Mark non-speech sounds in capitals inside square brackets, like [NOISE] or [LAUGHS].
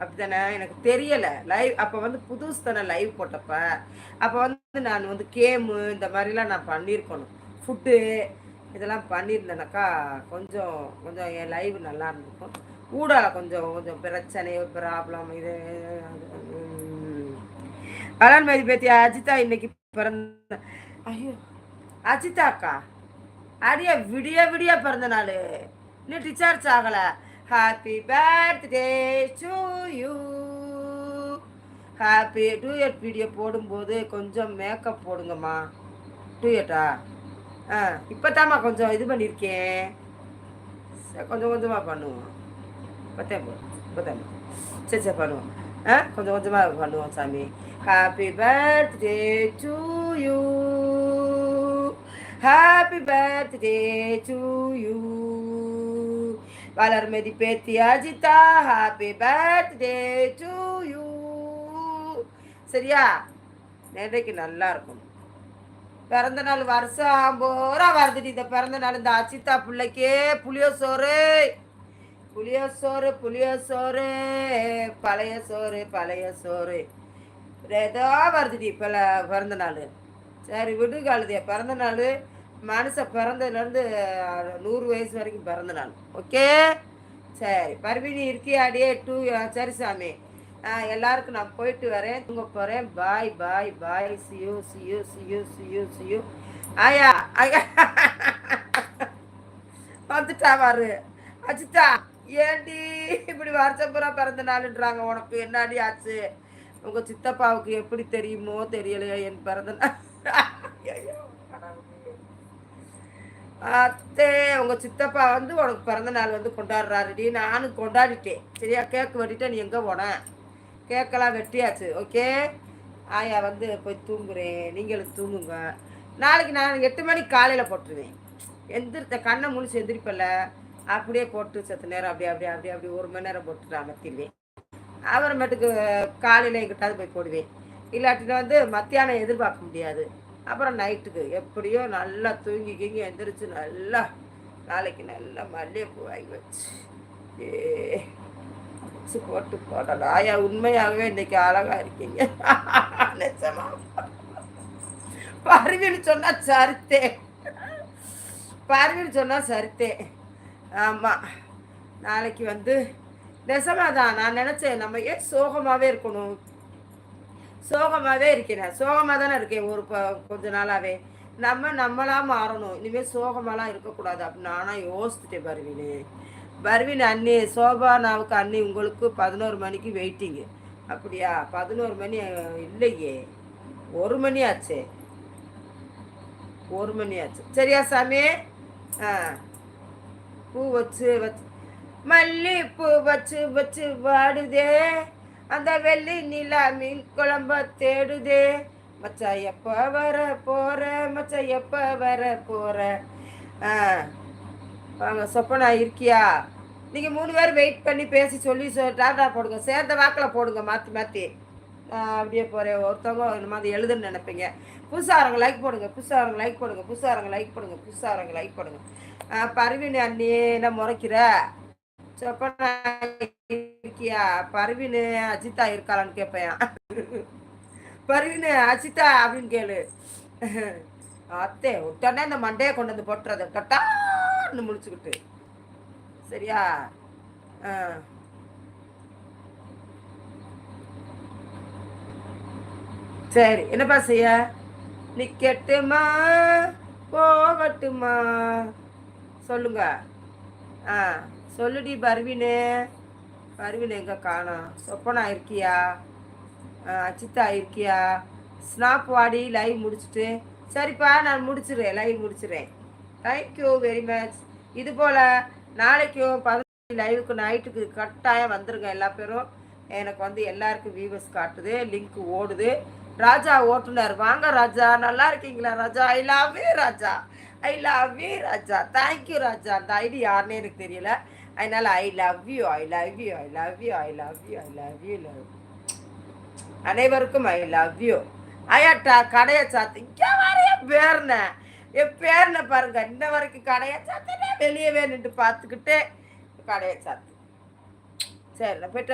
அப்படித்தானே எனக்கு தெரியலை. லைவ் அப்போ வந்து புதுசு தானே லைவ் போட்டப்ப. அப்போ வந்து நான் வந்து கேமு இந்த மாதிரிலாம் நான் பண்ணியிருக்கணும். ஃபுட்டு இதெல்லாம் பண்ணியிருந்தேனாக்கா கொஞ்சம் கொஞ்சம் என் லைவ் நல்லா இருந்திருக்கும். ஊடால கொஞ்சம் கொஞ்சம் பிரச்சனை ப்ராப்ளம் இது அலான் மேரி பேத்தியா அஜிதா இன்னைக்கு பிறந்த ஐயோ. அஜிதா அக்கா அடிய விடிய விடிய பிறந்த நாள். இன்னும் டிச்சார்ஜ் ஆகலை. Happy birthday to you happy two எட் வீடியோ போடும்போது கொஞ்சம் மேக்கப் போடுங்கம்மா. டூயட்டா ஆ இப்போ கொஞ்சம் இது பண்ணியிருக்கேன் சரி, கொஞ்சம் கொஞ்சமாக பண்ணுவோம். இப்போத்தேன் போ இப்போத்தேன் சரி சரி பண்ணுவோம். ஆ கொஞ்சம் கொஞ்சமாக பண்ணுவோம் சாமி. Happy birthday to you happy birthday to you வளர் வளர்மதி பேத்தி Ajitha happy birthday to you சரியா? நேற்றைக்கு நல்லா இருக்கும். பிறந்த நாள் வருஷம் பூரா வருதுடி. இந்த பிறந்த நாள் இந்த அச்சித்தா பிள்ளைக்கே புளியோ சோறு. புளியோ சோறு புளியோ சோறு பழைய சோறு பழைய சோறு. ஏதோ வருதுடி இப்போ பிறந்த நாள். சரி விடு கழுதிய பிறந்த நாள் மனுஷன் பிறந்ததுலேருந்து நூறு வயசு வரைக்கும் பிறந்த நாள் ஓகே சரி. பர்வினி இருக்கியாடியே? டூ சரி சாமி. எல்லாருக்கும் நான் போயிட்டு வரேன். தூங்க போகிறேன் bye bye bye see you see you see you see you see you ஆயா ஆயா. வந்துட்டா பாரு. அச்சித்தா ஏண்டி இப்படி வருஷம் பூரா பிறந்த நாளுன்றாங்க? உனக்கு என்னடி ஆச்சு? உங்கள் சித்தப்பாவுக்கு எப்படி தெரியுமோ தெரியலையோ என் பிறந்த நாள். ஐயோ, அத்தே உங்க சித்தப்பா வந்து உனக்கு பிறந்த நாள் வந்து கொண்டாடுறாருடி. நானும் கொண்டாடிட்டேன். சரியா? கேக்கு வெட்டிட்டேன் நீ எங்கே போன? கேக்கெல்லாம் வெட்டியாச்சு. ஓகே ஆயா வந்து போய் தூங்குறேன். நீங்களும் தூங்குங்க. நாளைக்கு நான் எட்டு மணிக்கு காலையில் போட்டுருவேன். எந்திரித்த கண்ணை முழிச்சு எந்திரிப்பல அப்படியே போட்டு செத்த நேரம் அப்படியே அப்படியே அப்படியே அப்படியே ஒரு மணி நேரம் போட்டுட்டு அமர்த்திடுவேன். அப்புறமேட்டுக்கு காலையில் எங்கிட்டாவது போய் போடுவேன். இல்லாட்டினா வந்து மத்தியானம் எதிர்பார்க்க முடியாது. அப்புறம் நைட்டுக்கு எப்படியோ நல்லா தூங்கி கிங்கி எந்திரிச்சு நல்லா நாளைக்கு நல்லா மல்லிகைப்பூ வாங்கி வச்சு ஏ வச்சு போட்டு போடலாம் ஆயா உண்மையாகவே இன்னைக்கு அழகா இருக்கீங்க. [LAUGHS] நிஜமா. பருவின்னு சொன்னா சரித்தே. பருவின்னு சொன்னா சரித்தே. ஆமா. நாளைக்கு வந்து நெசமாதான் நான் நினைச்சேன் நம்ம ஏன் சோகமாவே இருக்கணும்? சோகமாவே இருக்கிறேன். சோகமா தானே இருக்கேன் ஒரு கொஞ்ச நாளாவே. நம்ம நம்மளா மாறணும். இனிமேல் சோகமாலாம் இருக்கக்கூடாது. அப்படின்னு நானும் யோசிச்சுட்டேன் பர்வீனு. பர்வீன் அண்ணி சோபானாவுக்கு அண்ணி உங்களுக்கு பதினோரு மணிக்கு வெயிட்டிங்கு அப்படியா? பதினோரு மணி இல்லையே. ஒரு மணி ஆச்சே. ஒரு மணி ஆச்சு. சரியா சாமி? ஆ. பூ வச்சு வச்சு. மல்லிப்பூ வச்சு வச்சு வாடுதே. அந்த வெள்ளி நிலா மீன் குழம்ப தேடுதே. மச்சா எப்ப வர போற? மச்சா எப்ப வர போற? வாங்க சொப்பனா இருக்கியா? நீங்க மூணு பேர் வெயிட் பண்ணி பேசி சொல்லி சொ- டாட்டா போடுங்க. சேர்ந்த வாக்கில் போடுங்க மாற்றி மாற்றி அப்படியே போகிறேன் ஒருத்தவங்க இந்த மாதிரி எழுதுன்னு நினைப்பீங்க. புதுசாரங்க லைக் போடுங்க. புதுசாரங்க லைக் போடுங்க. புதுசாரங்க லைக் போடுங்க. புதுசாரங்க லைக் போடுங்க. ஆ, அண்ணி என்ன முறைக்கிற? சொப்பனா இருக்கியா பர்வீன் அஜிதா இருக்காளான்னு கேட்பேன் பர்வீன் அஜிதா அப்படின்னு கேளு. அத்தே உடனே இந்த மண்டையை கொண்டு வந்து போட்டுறது. கட்டான்னு முடிச்சுக்கிட்டு சரியா? ஆ. சரி என்னப்பா செய்ய? நிக்கட்டுமா? போகட்டுமா? சொல்லுங்க. ஆ சொல்லுடி பர்வீனு. அறிவில் எங்கே காணோம் சொப்பனா இருக்கியா அச்சித்தா இருக்கியா ஸ்னாப் வாடி லைவ் முடிச்சுட்டு. சரிப்பா நான் முடிச்சிடுறேன் லைவ் முடிச்சிடுறேன். தேங்க்யூ வெரி மச் இது போல் நாளைக்கும் பதினஞ்சு லைவுக்கு நைட்டுக்கு கட்டாயம் வந்துருங்க எல்லா பேரும். எனக்கு வந்து எல்லாருக்கும் வியூவர்ஸ் காட்டுது லிங்க் ஓடுது. ராஜா ஓட்டுனர் வாங்க ராஜா. நல்லா இருக்கீங்களா ராஜா? ஐ லவ் ராஜா. ஐ லவ் யூ ராஜா தேங்க்யூ ராஜா அந்த ஐடி யாருன்னே எனக்கு தெரியல. அதனால I love you I love you I love you I love you I love you love அனைவருக்கும் ஐ லவ் யூ ஐயாட்டா கடையை சாத்து. இங்கே வரைய என் பேர்ன. என் பேர்ன பாருங்க. இன்ன வரைக்கும் கடையை சாத்தினே வெளியவே நின்று பார்த்துக்கிட்டே கடையை சாத்து. சரி நான் போயிட்டு